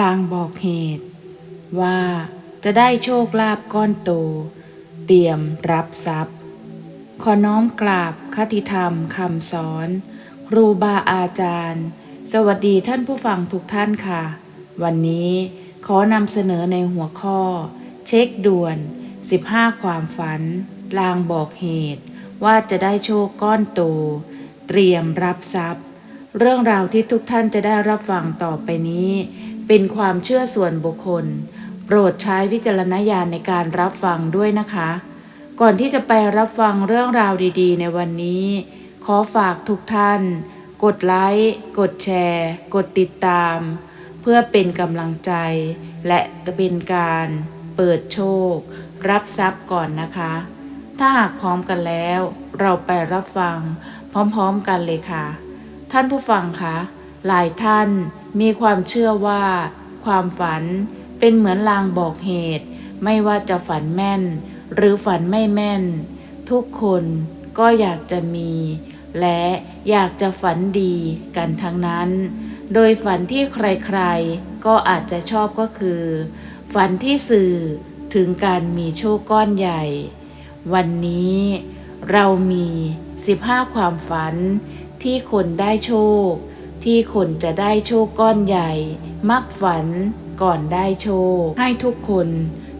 ลางบอกเหตุ ว่าจะได้โชคลาภก้อนโต เตรียมรับทรัพย์ ขอน้อมกราบคติธรรมคำสอน ครูบาอาจารย์ สวัสดีท่านผู้ฟังทุกท่านค่ะ วันนี้ขอนำเสนอในหัวข้อ เช็คด่วน 15 ความฝัน ลางบอกเหตุ ว่าจะได้โชคก้อนโต เตรียมรับทรัพย์ เรื่องราวที่ทุกท่านจะได้รับฟังต่อไปนี้ เป็นความเชื่อส่วนบุคคล โปรดใช้วิจารณญาณในการรับฟังด้วยนะคะ ก่อนที่จะไปรับฟังเรื่องราวดี ๆ ในวันนี้ ขอฝากทุกท่าน กดไลค์ กดแชร์ กดติดตาม เพื่อเป็นกำลังใจ และเป็นการเปิดโชค รับทรัพย์ก่อนนะคะ ถ้าหากพร้อมกันแล้ว เราไปรับฟัง พร้อมๆกันเลยค่ะ ท่านผู้ฟังคะหลายท่าน มีความเชื่อว่า ความฝันเป็นเหมือนลางบอกเหตุ ไม่ว่าจะฝันแม่น หรือฝันไม่แม่น ทุกคนก็อยากจะมี และอยากจะฝันดีกันทั้งนั้น โดยฝันที่ใครๆ ก็อาจจะชอบก็คือ ฝันที่สื่อถึงการมีโชคก้อนใหญ่ วันนี้เรามี 15 ความฝันที่คนได้โชค ที่คนจะได้โชคก้อนใหญ่ มักฝันก่อนได้โชค ให้ทุกคน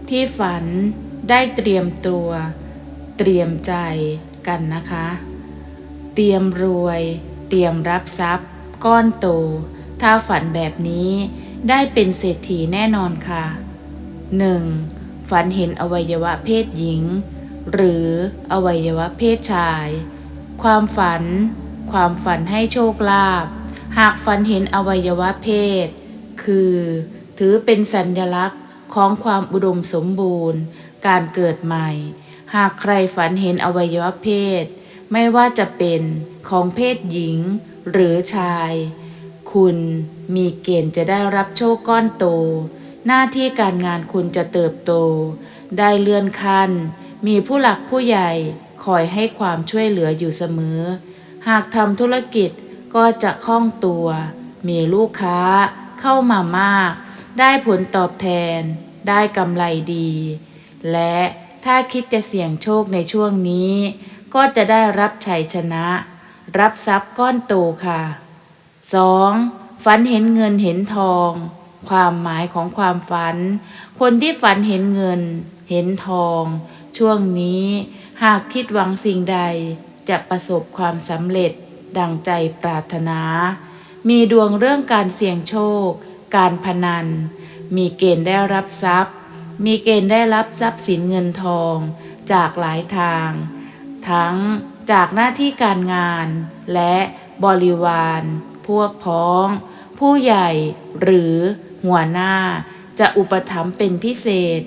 ที่ฝันได้เตรียมตัว เตรียมใจกันนะคะ เตรียมรวย เตรียมรับทรัพย์ ก้อนโต ถ้าฝันแบบนี้ได้เป็นเศรษฐีแน่นอนค่ะ 1. ฝันเห็นอวัยวะเพศหญิง หรืออวัยวะเพศชาย ความฝัน ความฝันให้โชคลาภ หากฝันเห็นอวัยวะเพศ คือ ถือเป็นสัญลักษณ์ของความอุดมสมบูรณ์ การเกิดใหม่ หากใครฝันเห็นอวัยวะเพศ ไม่ว่าจะเป็นของเพศหญิงหรือชาย คุณมีเกณฑ์จะได้รับโชคก้อนโต หน้าที่การงานคุณจะเติบโต ได้เลื่อนขั้น มีผู้หลักผู้ใหญ่คอยให้ความช่วยเหลืออยู่เสมอ หากทำธุรกิจ ก็จะคล่องตัว มีลูกค้าเข้ามามาก ได้ผลตอบแทน ได้กำไรดี และถ้าคิดจะเสี่ยงโชคในช่วงนี้ ก็จะได้รับชัยชนะ รับทรัพย์ก้อนโตค่ะ 2. ฝันเห็นเงินเห็นทอง ความหมายของความฝัน คนที่ฝันเห็นเงิน เห็นทอง ช่วงนี้ หากคิดหวังสิ่งใดจะประสบความสำเร็จ ดังใจปรารถนา มีดวงเรื่องการเสี่ยงโชค การพนัน มีเกณฑ์ได้รับทรัพย์ มีเกณฑ์ได้รับทรัพย์สินเงินทอง จากหลายทาง ทั้งจากหน้าที่การงาน และบริวาร พวกพ้อง ผู้ใหญ่หรือหัวหน้า จะอุปถัมภ์เป็นพิเศษ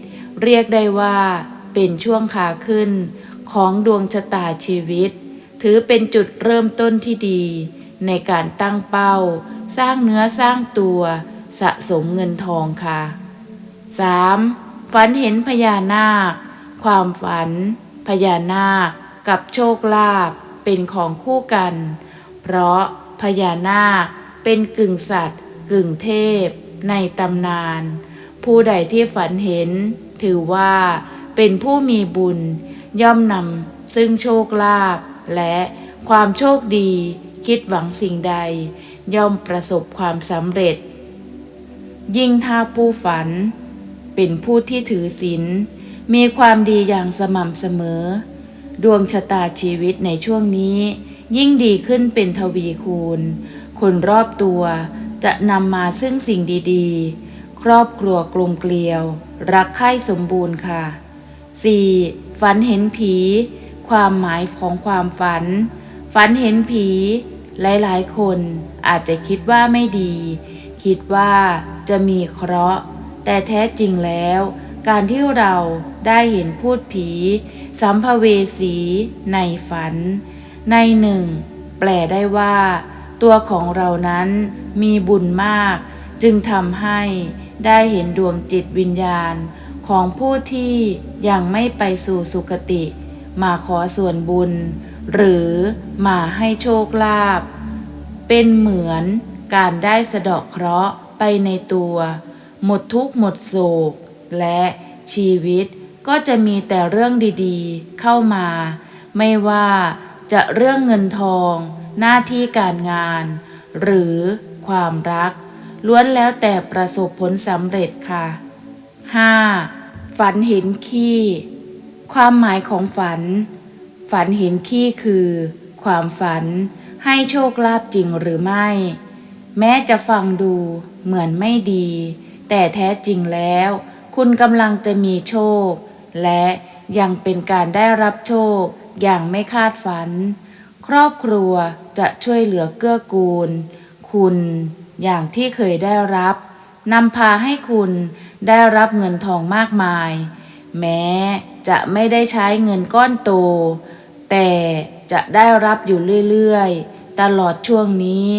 เรียกได้ว่าเป็นช่วงขาขึ้นของดวงชะตาชีวิต ถือเป็นจุดเริ่มต้นที่ดี ในการตั้งเป้า สร้างเนื้อสร้างตัว สะสมเงินทองค่ะ 3. ฝันเห็นพญานาค ความฝัน พญานาค กับโชคลาภเป็นของคู่กัน เพราะพญานาคเป็นกึ่งสัตว์ กึ่งเทพ ในตำนาน ผู้ใดที่ฝันเห็น ถือว่าเป็นผู้มีบุญ ย่อมนำซึ่งโชคลาภ และความโชคดี คิดหวังสิ่งใด ย่อมประสบความสำเร็จ ยิ่งถ้าผู้ฝัน เป็นผู้ที่ถือศีลมีความดีอย่างสม่ำเสมอ ดวงชะตาชีวิตในช่วงนี้ ยิ่งดีขึ้นเป็นทวีคูณ คนรอบตัวจะนำมาซึ่งสิ่งดีๆ ครอบครัวกลมเกลียว รักใคร่สมบูรณ์ค่ะ 4. ฝันเห็นผี ความหมายของความฝัน ฝันเห็นผี หลายๆ คนอาจจะคิดว่าไม่ดี คิดว่าจะมีเคราะห์ แต่แท้จริงแล้ว การที่เราได้เห็นพูดผี สัมภเวสีในฝัน ในหนึ่ง แปลได้ว่า ตัวของเรานั้นมีบุญมาก จึงทำให้ได้เห็นดวงจิตวิญญาณของผู้ที่ยังไม่ไปสู่สุคติ มาขอส่วนบุญ หรือมาให้โชคลาภเป็นเหมือนการได้สะเดาะเคราะห์ไปในตัว หมดทุกข์หมดโศก และชีวิตก็จะมีแต่เรื่องดีๆ เข้ามา ไม่ว่าจะเรื่องเงินทอง หน้าที่การงาน หรือความรัก ล้วนแล้วแต่ประสบผลสำเร็จค่ะ 5. ฝันเห็นขี้ ความหมายของฝัน ฝันเห็นขี้คือ ความฝันให้โชคลาภจริงหรือไม่ แม้จะฟังดูเหมือนไม่ดี แต่แท้จริงแล้ว คุณกำลังจะมีโชค และยังเป็นการได้รับโชคอย่างไม่คาดฝัน ครอบครัวจะช่วยเหลือเกื้อกูล คุณอย่างที่เคยได้รับนำพาให้คุณได้รับเงินทองมากมาย แม้ จะไม่ได้ใช้เงินก้อนโต แต่จะได้รับอยู่เรื่อยๆ ตลอดช่วงนี้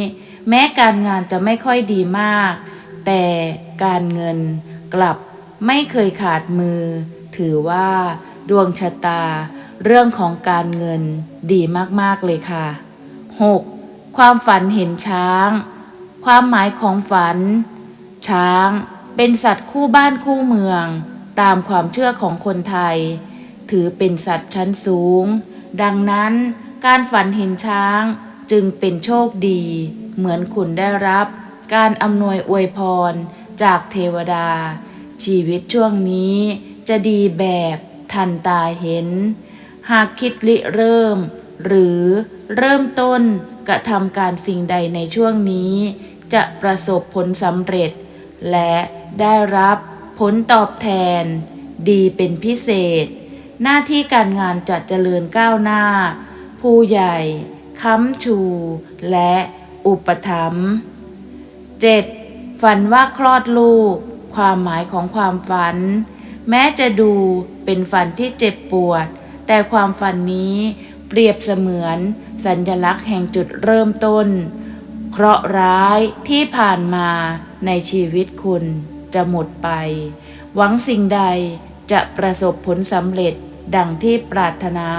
แม้การงานจะไม่ค่อยดีมาก แต่การเงินกลับไม่เคยขาดมือ ถือว่าดวงชะตา เรื่องของการเงินดีมากๆเลยค่ะ 6. ความฝันเห็นช้าง ความหมายของฝัน ช้างเป็นสัตว์คู่บ้านคู่เมือง ตามความเชื่อของคนไทย ถือเป็นสัตว์ชั้นสูง ดังนั้นการฝันเห็นช้างจึงเป็นโชคดี เหมือนคุณได้รับ การอำนวยอวยพรจากเทวดา ชีวิตช่วงนี้จะดีแบบทันตาเห็น หากคิดริเริ่ม หรือเริ่มต้นกระทำการสิ่งใดในช่วงนี้ จะประสบผลสำเร็จ และได้รับ ผลตอบแทน ดีเป็นพิเศษ หน้าที่การงานจะเจริญก้าวหน้า ผู้ใหญ่ ค้ำชู และอุปถัมภ์ 7. ฝันว่าคลอดลูก ความหมายของความฝัน แม้จะดูเป็นฝันที่เจ็บปวด แต่ความฝันนี้เปรียบเสมือน สัญลักษณ์แห่งจุดเริ่มต้น เคราะห์ร้ายที่ผ่านมาในชีวิตคุณ จะหมดไป หวังสิ่งใดจะประสบผลสำเร็จดังที่ปรารถนา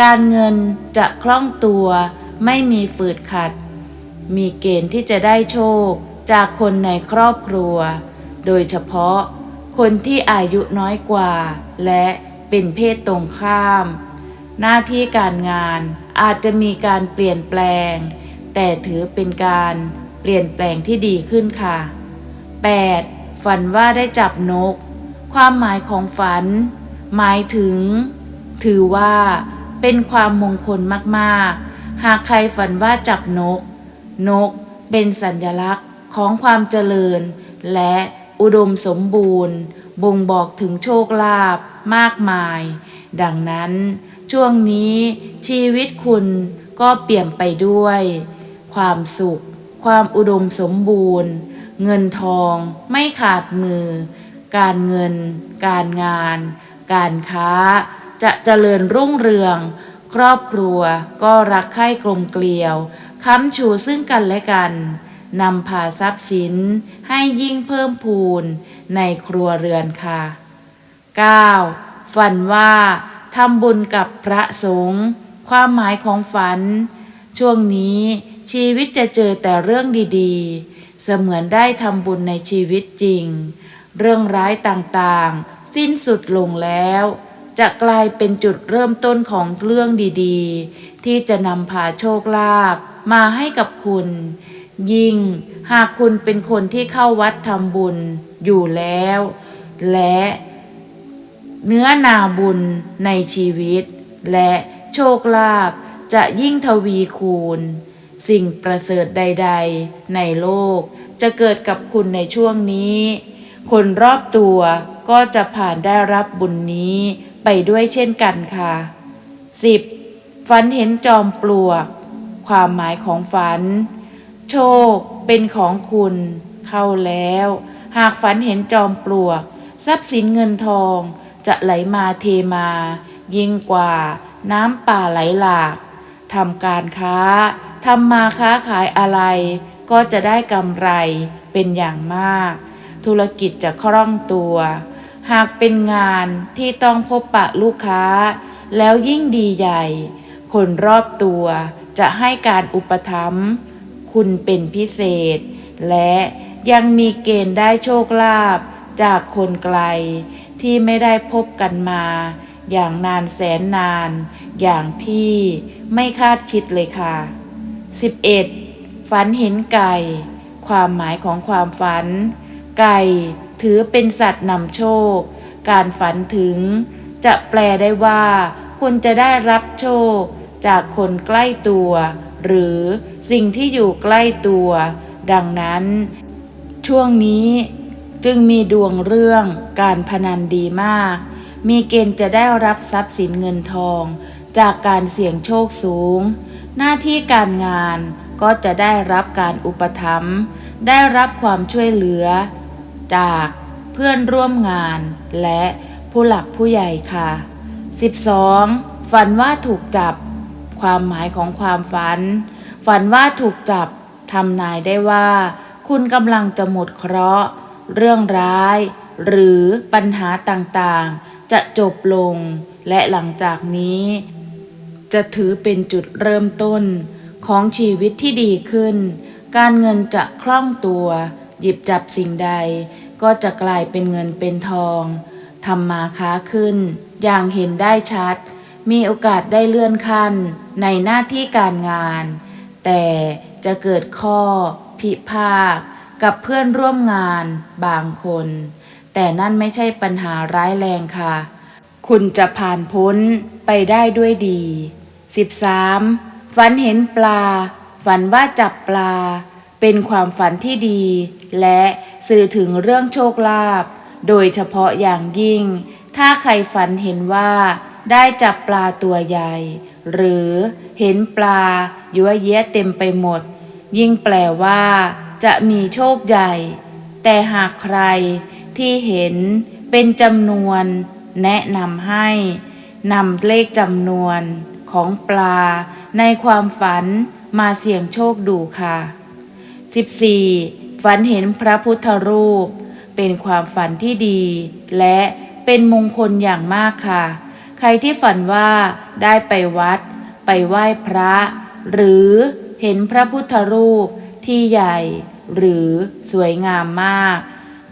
การเงินจะคล่องตัวไม่มีฝืดขัด มีเกณฑ์ที่จะได้โชคจากคนในครอบครัว โดยเฉพาะคนที่อายุน้อยกว่า และเป็นเพศตรงข้าม หน้าที่การงานอาจจะมีการเปลี่ยนแปลง แต่ถือเป็นการเปลี่ยนแปลงที่ดีขึ้นค่ะ 8. ฝันว่าได้จับนก ความหมายของฝัน หมายถึง ถือว่า เป็นความมงคลมากๆ หากใครฝันว่าจับนก นกเป็นสัญลักษณ์ของความเจริญ และอุดมสมบูรณ์ บ่งบอกถึงโชคลาภมากมาย ดังนั้น ช่วงนี้ชีวิตคุณก็เปลี่ยนไปด้วย ความสุข ความอุดมสมบูรณ์ เงินทองไม่ขาดมือ การเงิน การงาน การค้า จะเจริญรุ่งเรือง ครอบครัวก็รักใคร่กลมเกลียว ค้ำชูซึ่งกันและกันนำพาทรัพย์สินให้ยิ่งเพิ่มพูนในครัวเรือนค่ะ 9. ฝันว่าทำบุญกับพระสงฆ์ความหมายของฝัน ช่วงนี้ชีวิตจะเจอแต่เรื่องดีๆ เสมือนได้ทำบุญในชีวิตจริง เรื่องร้ายต่างๆ สิ้นสุดลงแล้ว จะกลายเป็นจุดเริ่มต้นของเรื่องดีๆ ที่จะนำพาโชคลาภมาให้กับคุณ ยิ่งหากคุณเป็นคนที่เข้าวัดทำบุญอยู่แล้ว และเนื้อนาบุญในชีวิต และโชคลาภจะยิ่งทวีคูณ สิ่งประเสริฐใด ๆ ในโลก จะเกิดกับคุณในช่วงนี้ คนรอบตัวก็จะผ่านได้รับบุญนี้ไปด้วยเช่นกันค่ะ 10. ฝันเห็นจอมปลวก ความหมายของฝัน โชคเป็นของคุณ เข้าแล้ว หากฝันเห็นจอมปลวก ทรัพย์สินเงินทองจะไหลมาเทมา ยิ่งกว่าน้ำป่าไหลหลากทำการค้า ทำมาค้าขายอะไร ก็จะได้กำไรเป็นอย่างมาก ธุรกิจจะคล่องตัว หากเป็นงานที่ต้องพบปะลูกค้า แล้วยิ่งดีใหญ่ คนรอบตัวจะให้การอุปถัมภ์คุณเป็นพิเศษ และยังมีเกณฑ์ได้โชคลาภจากคนไกล ที่ไม่ได้พบกันมา อย่างนานแสนนาน อย่างที่ไม่คาดคิดเลยค่ะ 11. ฝันเห็นไก่ ความหมายของความฝัน ไก่ถือเป็นสัตว์นำโชค การฝันถึง จะแปลได้ว่า คุณจะได้รับโชค จากคนใกล้ตัว หรือสิ่งที่อยู่ใกล้ตัว ดังนั้น ช่วงนี้จึงมีดวงเรื่องการพนันดีมาก มีเกณฑ์จะได้รับทรัพย์สินเงินทอง จากการเสี่ยงโชคสูง หน้าที่การงานก็จะได้รับการอุปถัมภ์ได้รับความช่วยเหลือ จากเพื่อนร่วมงานและผู้หลักผู้ใหญ่ค่ะ 12. ฝันว่าถูกจับ ความหมายของความฝัน ฝันว่าถูกจับทำนายได้ว่า คุณกำลังจะหมดเคราะห์ เรื่องร้าย หรือปัญหาต่างๆ จะจบลง และหลังจากนี้ จะถือเป็นจุดเริ่มต้นของชีวิตที่ดีขึ้น การเงินจะคล่องตัว หยิบจับสิ่งใด ก็จะกลายเป็นเงินเป็นทองทำมาค้าขึ้น อย่างเห็นได้ชัด มีโอกาสได้เลื่อนขั้นในหน้าที่การงาน แต่จะเกิดข้อ พิพาทกับเพื่อนร่วมงานบางคน แต่นั่นไม่ใช่ปัญหาร้ายแรงค่ะ คุณจะผ่านพ้นไปได้ด้วยดี 13. ฝันเห็นปลา ฝันว่าจับปลา เป็นความฝันที่ดี และสื่อถึงเรื่องโชคลาภโดยเฉพาะอย่างยิ่ง ถ้าใครฝันเห็นว่า ได้จับปลาตัวใหญ่ หรือเห็นปลายั่วเย้เต็มไปหมด ยิ่งแปลว่า จะมีโชคใหญ่ แต่หากใครที่เห็นเป็นจำนวน แนะนำให้นำเลขจำนวน ของปลา ในความฝันมาเสี่ยงโชคดูค่ะ 14. ฝันเห็นพระพุทธรูป เป็นความฝันที่ดี และเป็นมงคลอย่างมากค่ะ ใครที่ฝันว่าได้ไปวัด ไปไหว้พระ หรือเห็นพระพุทธรูปที่ใหญ่ หรือสวยงามมาก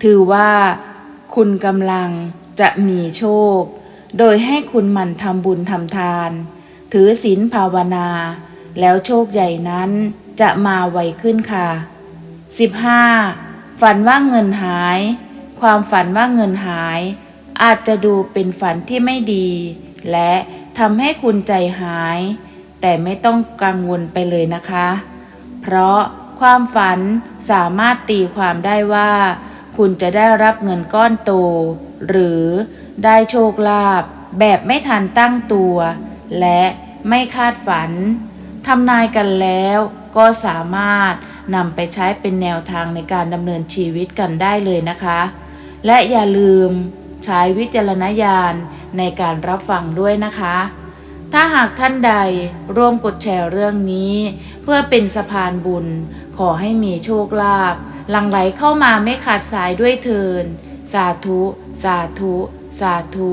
ถือว่าคุณกำลังจะมีโชค โดยให้คุณหมั่นทำบุญทำทาน ถือศีลภาวนา แล้วโชคใหญ่นั้นจะมาไวขึ้นค่ะ 15. ฝันว่าเงินหาย ความฝันว่าเงินหาย อาจจะดูเป็นฝันที่ไม่ดี และทำให้คุณใจหาย แต่ไม่ต้องกังวลไปเลยนะคะ เพราะความฝันสามารถตีความได้ว่า คุณจะได้รับเงินก้อนโต หรือได้โชคลาภแบบไม่ทันตั้งตัว และไม่คาดฝันทำนายกันแล้วก็สามารถนำไปใช้เป็นแนวทางในการดำเนินชีวิตกันได้เลยนะคะ และอย่าลืมใช้วิจารณญาณในการรับฟังด้วยนะคะ ถ้าหากท่านใดร่วมกดแชร์เรื่องนี้ เพื่อเป็นสะพานบุญ ขอให้มีโชคลาภหลั่งไหลเข้ามาไม่ขาดสายด้วยเทิน สาธุ สาธุ สาธุ